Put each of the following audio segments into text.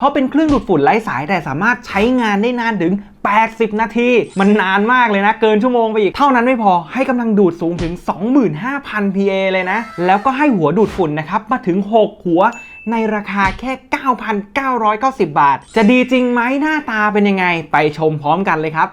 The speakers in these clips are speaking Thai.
เพราะเป็นเครื่องดูดฝุ่นไร้สายแต่สามารถใช้งานได้นานถึง 80 นาที มันนานมากเลยนะ เกินชั่วโมงไปอีก เท่านั้นไม่พอให้กำลังดูดสูงถึง 25,000 PA เลยนะ แล้วก็ให้หัวดูดฝุ่นนะครับ มาถึง 6 หัวในราคาแค่ 9,990 บาท จะดีจริงไหมหน้าตาเป็นยังไง ไปชมพร้อมกันเลยครับ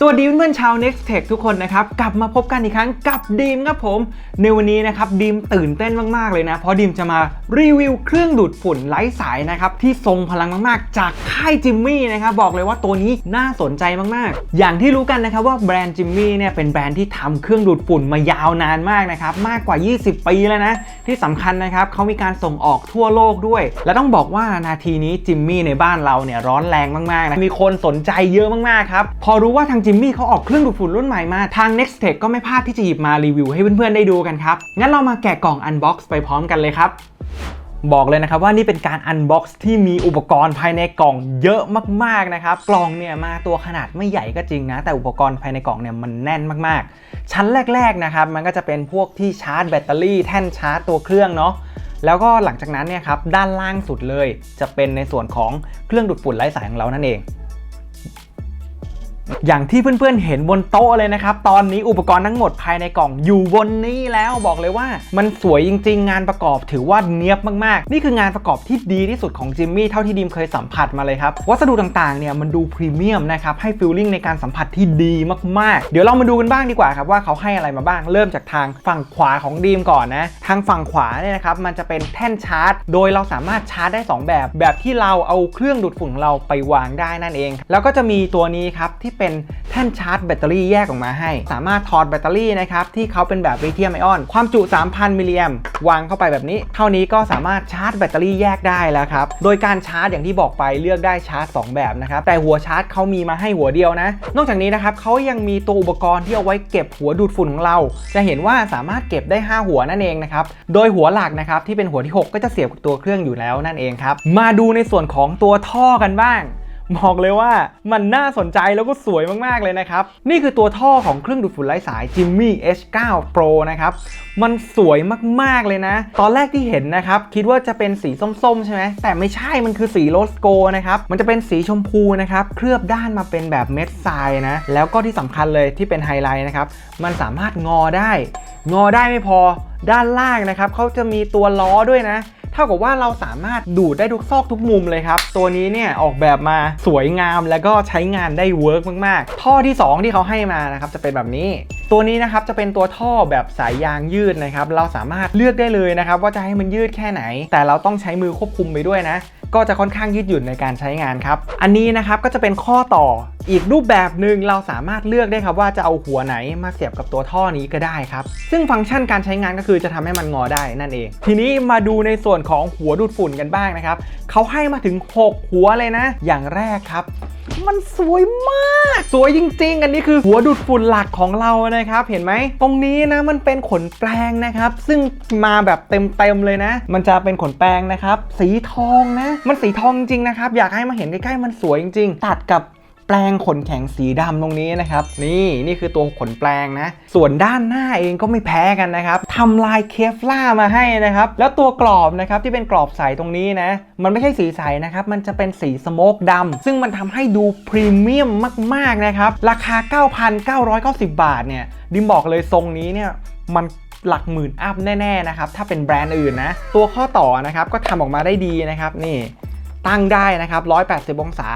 สวัสดีเพื่อนๆชาว Next Tech ทุกคนนะครับ กลับมาพบกันอีกครั้งกับดีมครับผม ในวันนี้นะครับดีมตื่นเต้นมากๆเลยนะ เพราะดีมจะมารีวิวเครื่องดูดฝุ่นไร้สายนะครับ ที่ทรงพลังมากๆ จากค่ายจิมมี่นะครับ บอกเลยว่าตัวนี้น่าสนใจมากๆ อย่างที่รู้กันนะครับว่าแบรนด์จิมมี่เนี่ยเป็นแบรนด์ที่ทำเครื่องดูดฝุ่นมายาวนานมากนะครับ มากกว่า 20 ปีแล้วนะ ที่สำคัญนะครับเขามีการส่งออกทั่วโลกด้วย และต้องบอกว่านาทีนี้จิมมี่ในบ้านเราเนี่ยร้อนแรงมากๆนะมีคนสนใจเยอะมากๆครับพอรู้ว่าทางจิมมี่เขาออกเครื่องดูดฝุ่นรุ่นใหม่มาทาง Next Tech ก็ไม่พลาดที่จะหยิบมารีวิวให้เพื่อนๆได้ดูกันครับ งั้นเรามาแกะกล่องอันบ็อกซ์ไปพร้อมกันเลยครับบอกเลยนะครับว่านี่เป็นการอันบ็อกซ์ที่มีอุปกรณ์ภายในกล่องเยอะมากๆนะครับ กล่องเนี่ยมาตัวขนาดไม่ใหญ่ก็จริงนะ แต่อุปกรณ์ภายในกล่องเนี่ยมันแน่นมากๆ ชั้นแรก ๆนะครับ มันก็จะเป็นพวกที่ชาร์จแบตเตอรี่แท่นชาร์จตัวเครื่องเนาะแล้วก็หลังจากนั้นเนี่ยครับด้านล่างสุดเลย จะเป็นในส่วนของเครื่องดูดฝุ่นไร้สายของเรานั่นเอง อย่างที่เพื่อนๆเห็นบนโต๊ะเลยนะครับ ตอนนี้อุปกรณ์ทั้งหมดภายในกล่องอยู่บนนี้แล้วบอกเลยว่ามันสวยจริง ๆ งานประกอบถือว่าเนียบมากๆ นี่คืองานประกอบที่ดีที่สุดของจิมมี่เท่าที่ดีมเคยสัมผัสมาเลยครับ วัสดุต่างๆเนี่ยมันดูพรีเมียมนะครับให้ฟีลลิ่งในการสัมผัสที่ดีมากๆ เดี๋ยวเรามาดูกันบ้างดีกว่าครับว่าเขาให้อะไรมาบ้างเริ่มจากทางฝั่งขวาของดีมก่อนนะทางฝั่งขวาเนี่ยนะครับมันจะเป็นแท่นชาร์จ โดยเราสามารถชาร์จได้สองแบบ แบบที่เราเอาเครื่องดูดฝุ่นของเราไปวางได้นั่นเอง แล้วก็จะมีตัวนี้ครับที่เป็นแท่นชาร์จแบตเตอรี่แยกออกมาให้ สามารถถอดแบตเตอรี่นะครับที่เขาเป็นแบบลิเธียมไอออน ความจุ 3,000 มิลลิแอมวางเข้าไปแบบนี้ เท่านี้ก็สามารถชาร์จแบตเตอรี่แยกได้แล้วครับ โดยการชาร์จอย่างที่บอกไปเลือกได้ชาร์จ 2 แบบนะครับ แต่หัวชาร์จเขามีมาให้หัวเดียวนะ นอกจากนี้นะครับเขายังมีตัวอุปกรณ์ที่เอาไว้เก็บหัวดูดฝุ่นของเรา จะเห็นว่าสามารถเก็บได้ 5 หัวนั่นเองนะครับ โดยหัวหลักนะครับที่เป็นหัวที่ 6 ก็จะเสียบกับตัวเครื่องอยู่แล้วนั่นเองครับ มาดูในส่วนของตัวท่อกันบ้าง บอกเลยว่ามันน่าสนใจแล้วก็สวยมากๆเลยนะครับ นี่คือตัวท่อของเครื่องดูดฝุ่นไร้สาย Jimmy H9 Pro นะครับ มันสวยมากๆเลยนะ ตอนแรกที่เห็นนะครับ คิดว่าจะเป็นสีส้มๆ ใช่ไหม แต่ไม่ใช่มันคือสีโรสโกนะครับ มันจะเป็นสีชมพูนะครับ เคลือบด้านมาเป็นแบบเม็ดทรายนะ แล้วก็ที่สำคัญเลยที่เป็นไฮไลท์นะครับ มันสามารถงอได้ งอได้ไม่พอด้านล่างนะครับเขาจะมีตัวล้อด้วยนะ เท่ากับว่าเราสามารถดูดได้ทุกซอกทุกมุมเลยครับ ตัวนี้เนี่ยออกแบบมาสวยงามแล้วก็ใช้งานได้เวิร์กมาก ๆ ท่อที่ 2 ที่เขาให้มานะครับจะเป็นแบบนี้ ตัวนี้นะครับจะเป็นตัวท่อแบบสายยางยืดนะครับ เราสามารถเลือกได้เลยนะครับว่าจะให้มันยืดแค่ไหน แต่เราต้องใช้มือควบคุมไปด้วยนะ ก็จะค่อนข้างยืดหยุ่นในการใช้งานครับ อันนี้นะครับก็จะเป็นข้อต่ออีกรูปแบบหนึ่งเราสามารถเลือกได้ครับว่าจะเอาหัวไหนมาเสียบกับตัวท่อนี้ก็ได้ครับ ซึ่งฟังก์ชันการใช้งานก็คือจะทำให้มันงอได้นั่นเอง ทีนี้มาดูในส่วนของหัวดูดฝุ่นกันบ้างนะครับเขาให้มาถึง 6 หัวเลยนะ อย่างแรกครับ มันสวยมาก สวยจริง ๆ อันนี้คือหัวดูดฝุ่นหลักของเรานะครับ เห็นไหม ตรงนี้นะมันเป็นขนแปลงนะครับ ซึ่งมาแบบเต็ม ๆ เลยนะ มันจะเป็นขนแปลงนะครับ สีทองนะ มันสีทองจริงนะครับ อยากให้มาเห็นใกล้ ๆ มันสวยจริง ๆ ตัดกับ แปลงขนแข็งสีดำตรงนี้นะครับ นี่นี่คือตัวขนแปลงนะ ส่วนด้านหน้าเองก็ไม่แพ้กันนะครับทำลายเคฟล่ามาให้นะครับ แล้วตัวกรอบนะครับที่เป็นกรอบใสตรงนี้นะ มันไม่ใช่สีใสนะครับ มันจะเป็นสีสโมกดำซึ่งมันทำให้ดูพรีเมียมมากๆนะครับ ราคา 9,990 บาทเนี่ย ดิมบอกเลยทรงนี้เนี่ยมันหลักหมื่นอัพแน่ ๆ นะครับ ถ้าเป็นแบรนด์อื่นนะ ตัวข้อต่อนะครับ ก็ทำออกมาได้ดีนะครับ นี่ ตั้งได้นะครับ 180 องศา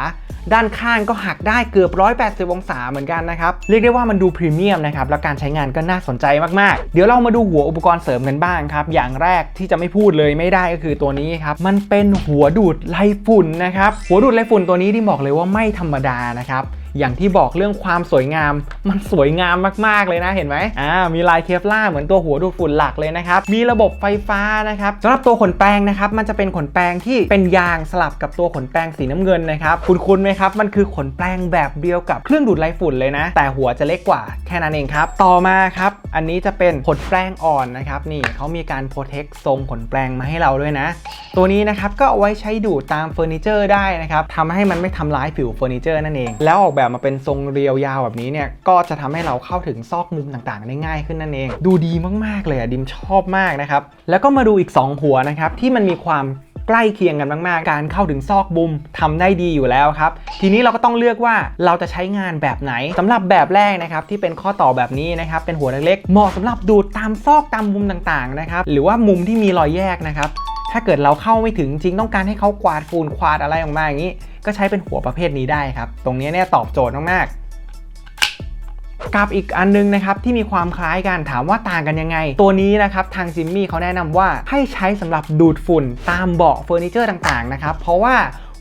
ด้านข้างก็หักได้เกือบ 180 องศาเหมือนกันนะครับ เรียกได้ว่ามันดูพรีเมียมนะครับ แล้วการใช้งานก็น่าสนใจมากๆ เดี๋ยวเรามาดูหัวอุปกรณ์เสริมกันบ้างครับ อย่างแรกที่จะไม่พูดเลยไม่ได้ก็คือตัวนี้ครับ มันเป็นหัวดูดไล่ฝุ่นนะครับ หัวดูดไล่ฝุ่นตัวนี้ที่บอกเลยว่าไม่ธรรมดานะครับ อย่างที่บอกเรื่องความสวยงาม มันสวยงามมากๆเลยนะเห็นไหมอ่ามีลายเคฟล่าเหมือนตัวหัวดูดฝุ่นหลักเลยนะครับ มีระบบไฟฟ้านะครับสำหรับตัวขนแปรงนะครับ มันจะเป็นขนแปรงที่เป็นยางสลับกับตัวขนแปรงสีน้ำเงินนะครับ คุณคุณไหมครับ มันคือขนแปรงแบบเดียวกับเครื่องดูดไล่ฝุ่นเลยนะ แต่หัวจะเล็กกว่าแค่นั้นเองครับ ต่อมาครับ อันนี้จะเป็นขนแปรงอ่อนนะครับ นี่เขามีการโปรเทคทรงขนแปรงมาให้เราด้วยนะ ตัวนี้นะครับก็เอาไว้ใช้ดูดตามเฟอร์นิเจอร์ได้นะครับทำให้มันไม่ทำร้ายผิวเฟอร์นิเจอร์นั่นเอง แล้วออกแบบแบบมาเป็นทรงเรียวยาวแบบนี้เนี่ยก็จะทำให้เราเข้าถึงซอกมุมต่างๆได้ง่ายขึ้นนั่นเอง ดูดีมากๆเลยอะดิมชอบมากนะครับแล้วก็มาดูอีก 2 หัวนะครับที่มันมีความใกล้เคียงกันมาก ๆ การเข้าถึงซอกบุมทำได้ดีอยู่แล้วครับ ทีนี้เราก็ต้องเลือกว่าเราจะใช้งานแบบไหนสำหรับแบบแรกนะครับที่เป็นข้อต่อแบบนี้นะครับเป็นหัวเล็กๆเหมาะสำหรับดูดตามซอกตามมุมต่างๆนะครับหรือว่ามุมที่มีรอยแยกนะครับ ถ้าเกิดเราเข้าไม่ถึงจริงต้องการให้เขากวาดฝุ่นกวาดอะไรออกมาอย่างนี้ ก็ใช้เป็นหัวประเภทนี้ได้ครับ ตรงนี้เนี่ยตอบโจทย์มากๆกับอีกอันนึงนะครับที่มีความคล้ายกันถามว่าต่างกันยังไง ตัวนี้นะครับทางจิมมี่เขาแนะนำว่าให้ใช้สำหรับดูดฝุ่นตามเบาะเฟอร์นิเจอร์ต่างๆนะครับเพราะว่า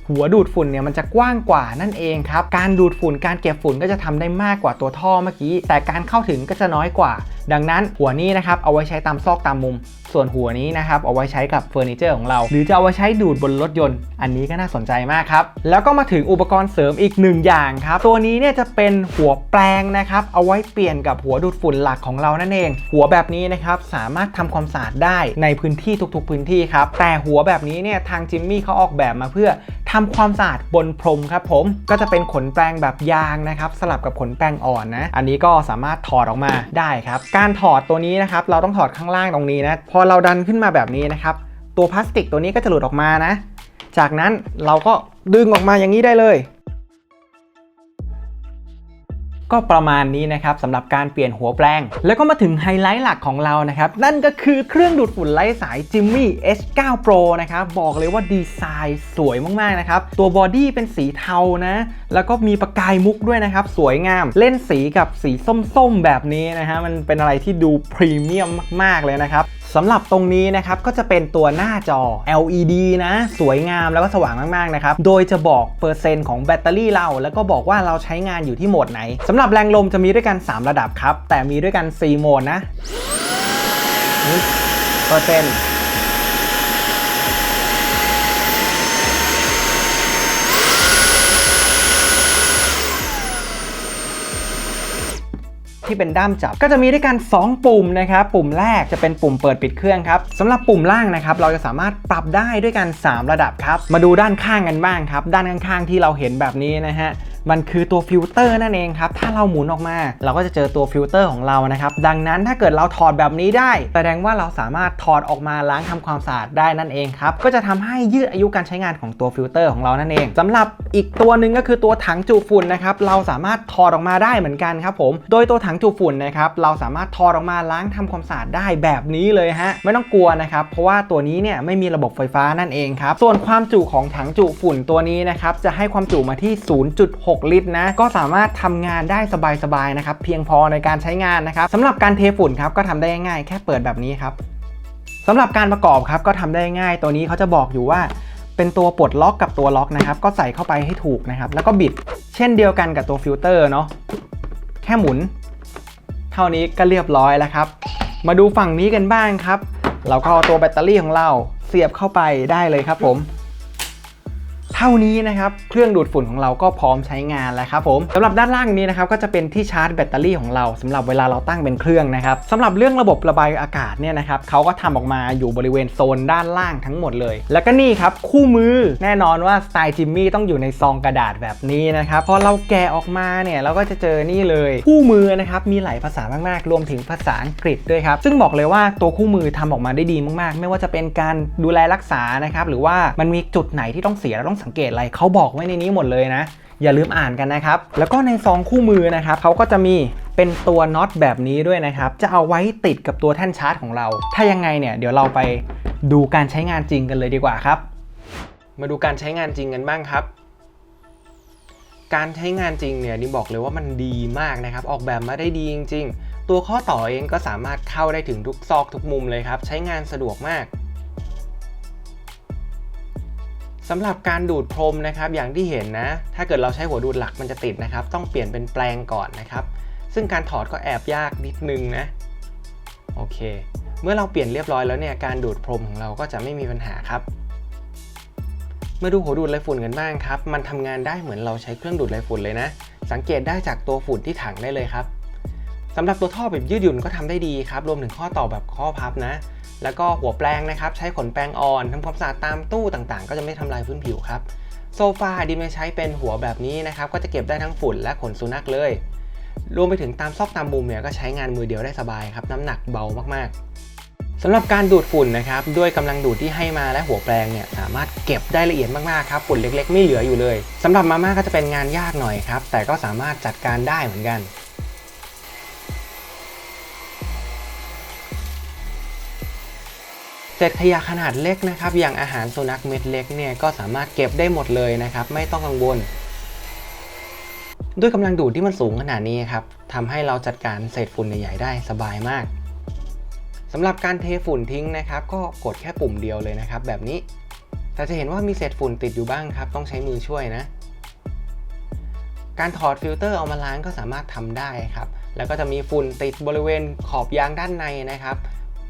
หัวดูดฝุ่นเนี่ยมันจะกว้างกว่านั่นเองครับ การดูดฝุ่นการเก็บฝุ่นก็จะทำได้มากกว่าตัวท่อเมื่อกี้ แต่การเข้าถึงก็จะน้อยกว่าดังนั้นหัวนี้นะครับเอาไว้ใช้ตามซอกตามมุม ส่วนหัวนี้นะครับเอาไว้ใช้กับเฟอร์นิเจอร์ของเรา หรือจะเอาไว้ใช้ดูดบนรถยนต์ อันนี้ก็น่าสนใจมากครับ แล้วก็มาถึงอุปกรณ์เสริมอีกหนึ่งอย่างครับ ตัวนี้เนี่ยจะเป็นหัวแปลงนะครับเอาไว้เปลี่ยนกับหัวดูดฝุ่นหลักของเรานั่นเอง หัวแบบนี้นะครับสามารถทำความสะอาดได้ในพื้นที่ทุกๆ พื้นที่ครับแต่หัวแบบนี้เนี่ยทางจิมมี่เขาออกแบบมาเพื่อทำความสะอาดบนพรมครับผมก็จะเป็นขนแปรงแบบยางนะครับสลับกับขนแปรงอ่อนนะอันนี้ก็สามารถถอดออกมาได้ครับการถอดตัวนี้นะครับ เราต้องถอดข้างล่างตรงนี้นะ พอเราดันขึ้นมาแบบนี้นะครับ ตัวพลาสติกตัวนี้ก็จะหลุดออกมานะ จากนั้นเราก็ดึงออกมาอย่างนี้ได้เลย ก็ประมาณนี้นะครับสำหรับการเปลี่ยนหัวแปลง แล้วก็มาถึงไฮไลท์หลักของเรานะครับ นั่นก็คือเครื่องดูดฝุ่นไร้สาย Jimmy H9 Pro นะครับ บอกเลยว่าดีไซน์สวยมากๆนะครับ ตัวบอดี้เป็นสีเทานะ แล้วก็มีประกายมุกด้วยนะครับ สวยงามเล่นสีกับสีส้มๆแบบนี้นะฮะมันเป็นอะไรที่ดูพรีเมียมมากๆเลยนะครับสำหรับตรงนี้นะครับก็จะเป็นตัวหน้าจอ LED นะ สวยงามแล้วก็สว่างมากๆนะครับ โดยจะบอกเปอร์เซ็นต์ของแบตเตอรี่เรา แล้วก็บอกว่าเราใช้งานอยู่ที่โหมดไหนสำหรับแรงลมจะมีด้วยกัน 3 ระดับครับ แต่มีด้วยกัน 4 โหมดนะนี่เปอร์เซ็นต์ ที่เป็นด้ามจับ ก็จะมีด้วยกัน 2 ปุ่มนะครับ ปุ่มแรกจะเป็นปุ่มเปิดปิดเครื่องครับสำหรับปุ่มล่างนะครับ เราจะสามารถปรับได้ด้วยกัน 3 ระดับครับ มาดูด้านข้างกันบ้างครับ ด้านข้างๆที่เราเห็นแบบนี้นะฮะ มันคือตัวฟิลเตอร์นั่นเองครับ ถ้าเราหมุนออกมา เราก็จะเจอตัวฟิลเตอร์ของเรานะครับ ดังนั้นถ้าเกิดเราถอดแบบนี้ได้ แสดงว่าเราสามารถถอดออกมาล้างทำความสะอาดได้นั่นเองครับ ก็จะทำให้ยืดอายุการใช้งานของตัวฟิลเตอร์ของเรานั่นเองสำหรับอีกตัวหนึ่งก็คือตัวถังจุฝุ่นนะครับ เราสามารถถอดออกมาได้เหมือนกันครับผม โดยตัวถังจุฝุ่นนะครับ เราสามารถถอดออกมาล้างทำความสะอาดได้แบบนี้เลยฮะ ไม่ต้องกลัวนะครับ เพราะว่าตัวนี้เนี่ยไม่มีระบบไฟฟ้านั่นเองครับ ส่วนความจุของถังจุฝุ่นตัวนี้นะครับ จะให้ความจุมาที่ 0.6 6 ลิตรนะก็สามารถทำงานได้สบายๆนะครับเพียงพอในการใช้งานนะครับสำหรับการเทฝุ่นครับก็ทำได้ง่ายแค่เปิดแบบนี้ครับสำหรับการประกอบครับก็ทำได้ง่ายตัวนี้เขาจะบอกอยู่ว่าเป็นตัวปลดล็อกกับตัวล็อกนะครับ ก็ใส่เข้าไปให้ถูกนะครับ แล้วก็บิดเช่นเดียวกันกับตัวฟิลเตอร์เนาะแค่หมุน เท่านี้ก็เรียบร้อยแล้วครับ มาดูฝั่งนี้กันบ้างครับ เราก็เอาตัวแบตเตอรี่ของเราเสียบเข้าไปได้เลยครับผม ท่านี้นะครับเครื่องดูดฝุ่นของเราก็พร้อมใช้งานแล้วครับผมสำหรับด้านล่างนี้นะครับก็จะเป็นที่ชาร์จแบตเตอรี่ของเราสำหรับเวลาเราตั้งเป็นเครื่องนะครับสำหรับเรื่องระบบระบายอากาศเนี่ยนะครับเขาก็ทำออกมาอยู่บริเวณโซนด้านล่างทั้งหมดเลย แล้วก็นี่ครับคู่มือแน่นอนว่าสไตล์จิมมี่ต้องอยู่ในซองกระดาษแบบนี้นะครับพอเราแกะออกมาเนี่ยเราก็จะเจอนี่เลยคู่มือนะครับมีหลายภาษามากๆรวมถึงภาษาอังกฤษด้วยครับซึ่งบอกเลยว่าตัวคู่มือทำออกมาได้ดีมากๆ ไม่ว่าจะเป็นการดูแลรักษานะครับหรือว่ามันมีจุดไหนที่ต้องเสียเราต้องสังเกตอะไรเขาบอกไว้ในนี้หมดเลยนะ อย่าลืมอ่านกันนะครับ แล้วก็ในซองคู่มือนะครับเขาก็จะมีเป็นตัวน็อตแบบนี้ด้วยนะครับ จะเอาไว้ติดกับตัวแท่นชาร์จของเรา ถ้ายังไงเนี่ยเดี๋ยวเราไปดูการใช้งานจริงกันเลยดีกว่าครับ มาดูการใช้งานจริงกันบ้างครับ การใช้งานจริงเนี่ยนี่บอกเลยว่ามันดีมากนะครับ ออกแบบมาได้ดีจริง ๆ ตัวข้อต่อเองก็สามารถเข้าได้ถึงทุกซอกทุกมุมเลยครับ ใช้งานสะดวกมาก สำหรับการดูดพรมนะครับอย่างที่เห็นนะ ถ้าเกิดเราใช้หัวดูดหลักมันจะติดนะครับ ต้องเปลี่ยนเป็นแปลงก่อนนะครับ ซึ่งการถอดก็แอบยากนิดนึงนะ โอเค เมื่อเราเปลี่ยนเรียบร้อยแล้วเนี่ยการดูดพรมของเราก็จะไม่มีปัญหาครับมาดูหัวดูดไรฝุ่นกันบ้างครับ มันทำงานได้เหมือนเราใช้เครื่องดูดไรฝุ่นเลยนะ สังเกตได้จากตัวฝุ่นที่ถังได้เลยครับ สำหรับตัวท่อแบบยืดหยุ่นก็ทำได้ดีครับรวมถึงข้อต่อแบบข้อพับนะ แล้วก็หัวแปลงนะครับ ใช้ขนแปรงอ่อนทำความสะอาดตามตู้ต่างๆ ก็จะไม่ทำลายพื้นผิวครับโซฟาดิมจะใช้เป็นหัวแบบนี้นะครับ ก็จะเก็บได้ทั้งฝุ่นและขนสุนัขเลย รวมไปถึงตามซอกตามมุมเนี่ยก็ใช้งานมือเดียวได้สบายครับน้ำหนักเบามากๆสำหรับการดูดฝุ่นนะครับด้วยกำลังดูดที่ให้มาและหัวแปลงเนี่ยสามารถเก็บได้ละเอียดมากๆครับฝุ่นเล็ก ๆ ไม่เหลืออยู่เลยสำหรับมาม่าก็จะเป็นงานยากหน่อยครับแต่ก็สามารถจัดการได้เหมือนกัน เศษขยะขนาดเล็กนะครับอย่างอาหารสุนัขเม็ดเล็กเนี่ยก็สามารถเก็บได้หมดเลยนะครับไม่ต้องกังวล ด้วยกำลังดูดที่มันสูงขนาดนี้ครับทำให้เราจัดการเศษฝุ่นใหญ่ๆได้สบายมากสำหรับการเทฝุ่นทิ้งนะครับก็กดแค่ปุ่มเดียวเลยนะครับแบบนี้ แต่จะเห็นว่ามีเศษฝุ่นติดอยู่บ้างครับต้องใช้มือช่วยนะ การถอดฟิลเตอร์เอามาล้างก็สามารถทำได้ครับแล้วก็จะมีฝุ่นติดบริเวณขอบยางด้านในนะครับ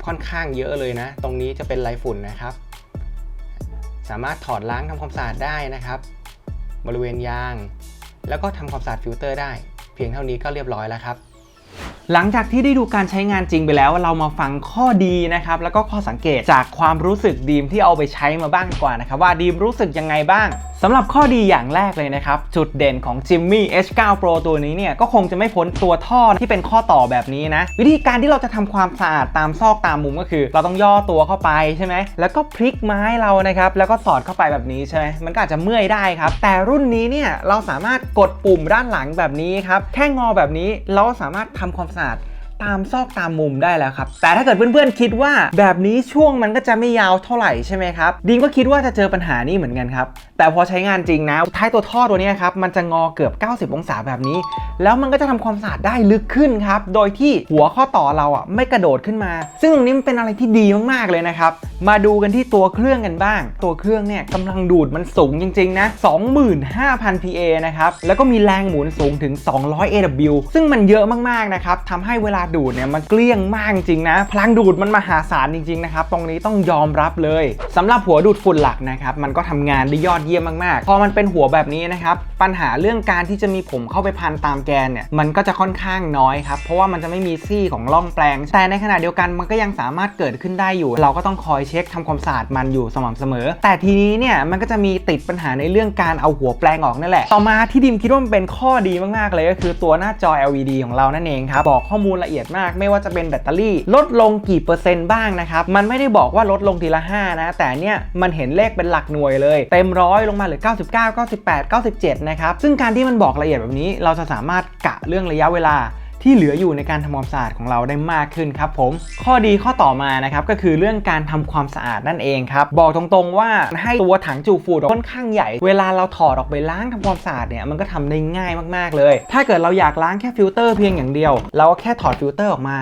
ค่อนข้างเยอะเลยนะ ตรงนี้จะเป็นลายฝุ่นนะครับ สามารถถอดล้างทำความสะอาดได้นะครับ บริเวณยาง แล้วก็ทำความสะอาดฟิลเตอร์ได้ เพียงเท่านี้ก็เรียบร้อยแล้วครับ หลังจากที่ได้ดูการใช้งานจริงไปแล้ว เรามาฟังข้อดีนะครับ แล้วก็ข้อสังเกตจากความรู้สึกดีมที่เอาไปใช้มาบ้างกว่านะครับ ว่าดีมรู้สึกยังไงบ้างสำหรับข้อดีอย่างแรกเลยนะครับ จุดเด่นของ Jimmy H9 Pro ตัวนี้เนี่ย ก็คงจะไม่พ้นตัวท่อที่เป็นข้อต่อแบบนี้นะ วิธีการที่เราจะทำความสะอาดตามซอกตามมุมก็คือ เราต้องย่อตัวเข้าไปใช่ไหมแล้วก็พลิกไม้เรานะครับ แล้วก็สอดเข้าไปแบบนี้ใช่ไหมมันก็อาจจะเมื่อยได้ครับ แต่รุ่นนี้เนี่ยเราสามารถกดปุ่มด้านหลังแบบนี้ครับแค่งอแบบนี้เราก็สามารถทำความสะอาด ตามซอกตามมุมได้แล้วครับ แต่ถ้าเกิดเพื่อนๆคิดว่าแบบนี้ช่วงมันก็จะไม่ยาวเท่าไหร่ใช่ไหมครับดีมก็คิดว่าจะเจอปัญหานี้เหมือนกันครับ แต่พอใช้งานจริงนะท้ายตัวท่อตัวนี้ครับมันจะงอเกือบ 90 องศาแบบนี้ แล้วมันก็จะทำความสะอาดได้ลึกขึ้นครับ โดยที่หัวข้อต่อเราอะไม่กระโดดขึ้นมา ซึ่งตรงนี้มันเป็นอะไรที่ดีมากๆเลยนะครับ มาดูกันที่ตัวเครื่องกันบ้าง ตัวเครื่องเนี่ยกำลังดูดมันสูงจริงๆนะ 25,000 PA นะครับ แล้วก็มีแรงหมุนสูงถึง 200 AW ซึ่งมันเยอะมากๆนะครับทำให้เวลาดูดเนี่ยมันเกลี้ยงมากจริงนะ พลังดูดมันมหาศาลจริงๆนะครับตรงนี้ต้องยอมรับเลยสำหรับหัวดูดฝุ่นหลักนะครับมันก็ทำงานได้ยอดเยี่ยมมากๆ พอมันเป็นหัวแบบนี้นะครับปัญหาเรื่องการที่จะมีผมเข้าไปพันตามแกนเนี่ยมันก็จะค่อนข้างน้อยครับเพราะว่ามันจะไม่มีซี่ของร่องแปลง แต่ในขณะเดียวกันมันก็ยังสามารถเกิดขึ้นได้อยู่ เราก็ต้องคอยเช็คทำความสะอาดมันอยู่สม่ำเสมอ แต่ทีนี้เนี่ยมันก็จะมีติดปัญหาในเรื่องการเอาหัวแปลงออกนั่นแหละ ต่อมาที่ดิมคิดว่ามันเป็นข้อดีมากๆเลยก็คือตัวหน้าจอ LED ของเรานั่นเองครับบอกข้อมูลละเอียดมาก ไม่ว่าจะเป็นแบตเตอรี่ ลดลงกี่เปอร์เซ็นต์บ้างนะครับ มันไม่ได้บอกว่าลดลงทีละ 5 นะ แต่เนี่ยมันเห็นเลขเป็นหลักหน่วยเลย เต็มร้อยลงมาเหลือ 99 98 97 นะครับ ซึ่งการที่มันบอกละเอียดแบบนี้ เราจะสามารถกะเรื่องระยะเวลา ที่เหลืออยู่ในการทำความสะอาดของเราได้มากขึ้นครับผม ข้อดีข้อต่อมานะครับก็คือเรื่องการทำความสะอาดนั่นเองครับบอกตรงๆว่าให้ตัวถังจูฟูดค่อนข้างใหญ่ เวลาเราถอดออกไปล้างทำความสะอาดเนี่ยมันก็ทำได้ง่ายมากๆเลย ถ้าเกิดเราอยากล้างแค่ฟิลเตอร์เพียงอย่างเดียว เราก็แค่ถอดฟิลเตอร์ออกมา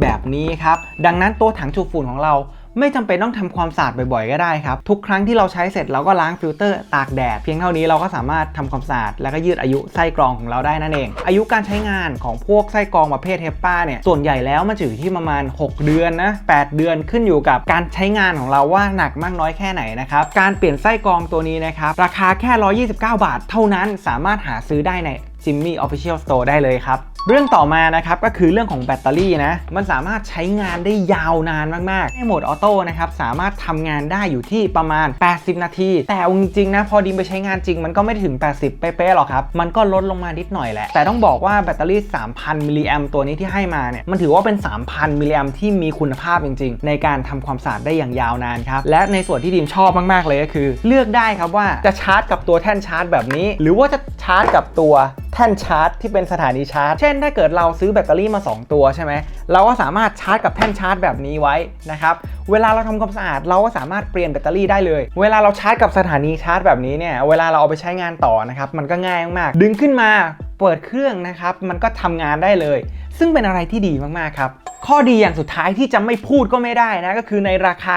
แบบนี้ครับ ดังนั้นตัวถังจูฝุ่นของเรา ไม่จำเป็นต้องทำความสะอาดบ่อยๆ ก็ได้ครับ ทุกครั้งที่เราใช้เสร็จเราก็ล้างฟิลเตอร์ตากแดด เพียงเท่านี้เราก็สามารถทำความสะอาดแล้วก็ยืดอายุไส้กรองของเราได้นั่นเอง อายุการใช้งานของพวกไส้กรองประเภทเฮปป้าเนี่ยส่วนใหญ่แล้วมันจะอยู่ที่ประมาณ 6 เดือนนะ8เดือนขึ้นอยู่กับการใช้งานของเราว่าหนักมากน้อยแค่ไหนนะครับการเปลี่ยนไส้กรองตัวนี้นะครับราคาแค่ 129 บาท เท่านั้นสามารถหาซื้อได้ใน Jimmy Official Store ได้เลยครับ เรื่องต่อมานะครับก็คือเรื่องของแบตเตอรี่นะ มันสามารถใช้งานได้ยาวนานมาก ๆ ในโหมดออโต้นะครับสามารถทำงานได้อยู่ที่ประมาณ 80 นาที แต่จริงๆนะพอดีมไปใช้งานจริงมันก็ไม่ถึง 80 เป๊ะๆหรอกครับ มันก็ลดลงมานิดหน่อยแหละ แต่ต้องบอกว่าแบตเตอรี่ 3,000 มิลลิแอมตัวนี้ที่ให้มาเนี่ยมันถือว่าเป็น 3,000 มิลลิแอมที่มีคุณภาพจริง ๆ ในการทำความสะอาดได้อย่างยาวนานครับและในส่วนที่ดีมชอบมากๆเลยก็คือ เลือกได้ครับว่าจะชาร์จกับตัวแท่นชาร์จแบบนี้ หรือว่าจะชาร์จกับตัว ท่นชาร์จที่เป็นสถานีชาร์จ เช่นถ้าเกิดเราซื้อแบตเตอรี่มา 2 ตัวใช่ไหมเราก็สามารถชาร์จกับแท่นชาร์จแบบนี้ไว้นะครับเวลาเราทำความสะอาดเราก็สามารถเปลี่ยนแบตเตอรี่ได้เลย เวลาเราชาร์จกับสถานีชาร์จแบบนี้เนี่ยเวลาเราเอาไปใช้งานต่อนะครับมันก็ง่ายมากๆดึงขึ้นมาเปิดเครื่องนะครับมันก็ทำงานได้เลย ซึ่งเป็นอะไรที่ดีมากๆครับข้อดีอย่างสุดท้ายที่จะไม่พูดก็ไม่ได้นะ ก็คือในราคา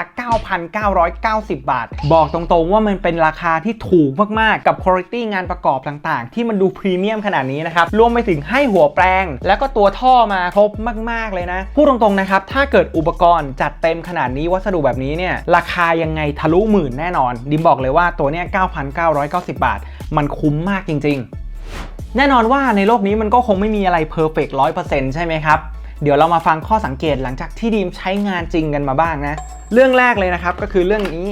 9,990 บาท บอกตรงๆว่ามันเป็นราคาที่ถูกมากๆ กับคุณภาพงานประกอบต่างๆ ที่มันดูพรีเมียมขนาดนี้นะครับ รวมไปถึงให้หัวแปลง แล้วก็ตัวท่อมาครบมากๆเลยนะ พูดตรงๆนะครับ ถ้าเกิดอุปกรณ์จัดเต็มขนาดนี้วัสดุแบบนี้เนี่ย ราคายังไงทะลุหมื่นแน่นอน ดิมบอกเลยว่าตัวเนี้ย9,990 บาท มันคุ้มมากจริง ๆ แน่นอนว่าในโลกนี้มันก็คงไม่มีอะไรเพอร์เฟกต์ร้อยเปอร์เซ็นต์ใช่ไหมครับ เดี๋ยวเรามาฟังข้อสังเกตหลังจากที่ดีมใช้งานจริงกันมาบ้างนะ เรื่องแรกเลยนะครับก็คือเรื่องนี้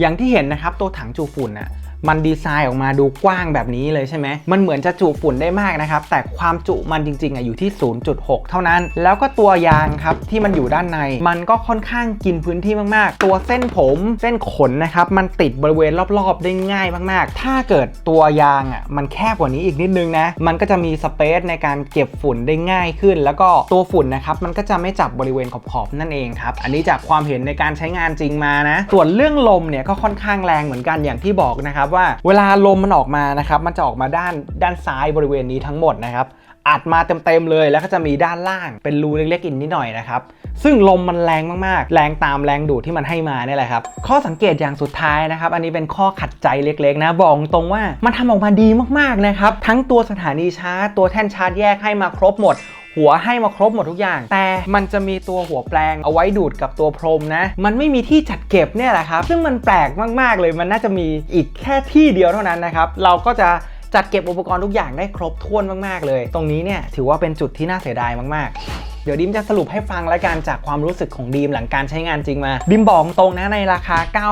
อย่างที่เห็นนะครับตัวถังจูฝุ่นน่ะ มันดีไซน์ออกมาดูกว้างแบบนี้เลยใช่ไหมมันเหมือนจะจุฝุ่นได้มากนะครับ แต่ความจุมันจริงๆอะอยู่ที่ 0.6 เท่านั้น แล้วก็ตัวยางครับที่มันอยู่ด้านใน มันก็ค่อนข้างกินพื้นที่มากๆ ตัวเส้นผมเส้นขนนะครับมันติดบริเวณรอบๆ ได้ง่ายมากๆ ถ้าเกิดตัวยางอะมันแคบกว่านี้อีกนิดนึงนะมันก็จะมีสเปซในการเก็บฝุ่นได้ง่ายขึ้น แล้วก็ตัวฝุ่นนะครับมันก็จะไม่จับบริเวณขอบๆนั่นเองครับอันนี้จากความเห็นในการใช้งานจริงมานะ ส่วนเรื่องลมเนี่ยก็ค่อนข้างแรงเหมือนกันอย่างที่บอกนะครับว่าเวลาลมมันออกมานะครับมันจะออกมาด้านด้านซ้ายบริเวณนี้ทั้งหมดนะครับอัดมาเต็มๆเลยแล้วก็จะมีด้านล่างเป็นรูเล็กๆอีกนิดหน่อยนะครับซึ่งลมมันแรงมากๆ แรงตามแรงดูดที่มันให้มาเนี่ยแหละครับ ข้อสังเกตอย่างสุดท้ายนะครับ อันนี้เป็นข้อขัดใจเล็กๆนะ บอกตรงว่ามันทำออกมาดีมากๆนะครับ ทั้งตัวสถานีชาร์จ ตัวแท่นชาร์จแยกให้มาครบหมด หัวให้มาครบหมดทุกอย่าง แต่มันจะมีตัวหัวแปลงเอาไว้ดูดกับตัวพรมนะ มันไม่มีที่จัดเก็บเนี่ยแหละครับ ซึ่งมันแปลกมากๆเลย มันน่าจะมีอีกแค่ที่เดียวเท่านั้นนะครับ เราก็จะ จัดเก็บอุปกรณ์ทุกอย่างได้ครบถ้วนมากๆเลย ตรงนี้เนี่ยถือว่าเป็นจุดที่น่าเสียดายมากๆเดี๋ยวดิมจะสรุปให้ฟังและกันจากความรู้สึกของดีมหลังการใช้งานจริงมา ดิมบอกตรงนะในราคา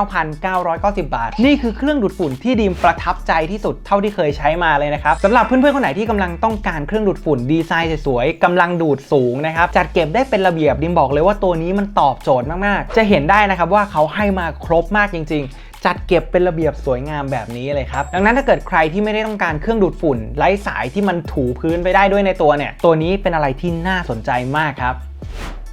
9,990 บาท นี่คือเครื่องดูดฝุ่นที่ดิมประทับใจที่สุดเท่าที่เคยใช้มาเลยนะครับสำหรับเพื่อนๆคนไหนที่กำลังต้องการเครื่องดูดฝุ่นดีไซน์สวยๆกำลังดูดสูงนะครับจัดเก็บได้เป็นระเบียบดิมบอกเลยว่าตัวนี้มันตอบโจทย์มากๆ จะเห็นได้นะครับว่าเขาให้มาครบมากจริง ๆ จัดเก็บเป็นระเบียบสวยงามแบบนี้เลยครับ ดังนั้นถ้าเกิดใครที่ไม่ได้ต้องการเครื่องดูดฝุ่นไร้สายที่มันถูพื้นไปได้ด้วยในตัวเนี่ย ตัวนี้เป็นอะไรที่น่าสนใจมากครับ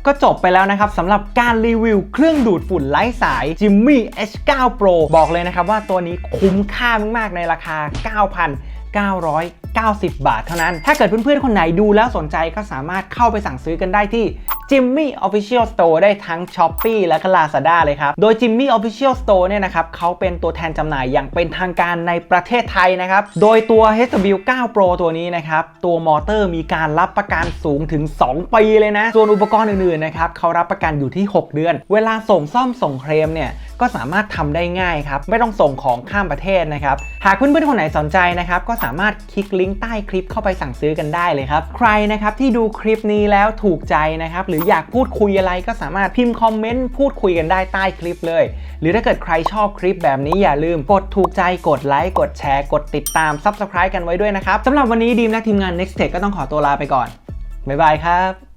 ก็จบไปแล้วนะครับสำหรับการรีวิวเครื่องดูดฝุ่นไร้สาย Jimmy H9 Pro บอกเลยนะครับว่าตัวนี้คุ้มค่ามากๆในราคา 9,000 990 บาทเท่านั้น ถ้าเกิดเพื่อนๆ คนไหนดูแล้วสนใจก็สามารถเข้าไปสั่งซื้อกันได้ที่ Jimmy Official Store ได้ทั้ง Shopee และก็ Lazada เลยครับ โดย Jimmy Official Store เนี่ยนะครับเขาเป็นตัวแทนจำหน่ายอย่างเป็นทางการในประเทศไทยนะครับ โดยตัว HW9 Pro ตัวนี้นะครับ ตัวมอเตอร์มีการรับประกันสูงถึง 2 ปีเลยนะ ส่วนอุปกรณ์อื่นๆนะครับเขารับประกันอยู่ที่ 6 เดือน เวลาส่งซ่อมส่งเคลมเนี่ย ก็สามารถทำได้ง่ายครับ ไม่ต้องส่งของข้ามประเทศนะครับ หากเพื่อนๆคนไหนสนใจนะครับ ก็สามารถคลิกลิงก์ใต้คลิปเข้าไปสั่งซื้อกันได้เลยครับ ใครนะครับที่ดูคลิปนี้แล้วถูกใจนะครับ หรืออยากพูดคุยอะไรก็สามารถพิมพ์คอมเมนต์พูดคุยกันได้ใต้คลิปเลย หรือถ้าเกิดใครชอบคลิปแบบนี้อย่าลืมกดถูกใจกดไลค์กดแชร์ กดติดตาม Subscribe กันไว้ด้วยนะครับสำหรับวันนี้ดีมและทีมงาน Next Tech ก็ต้องขอตัวลาไปก่อนบ๊ายบายครับ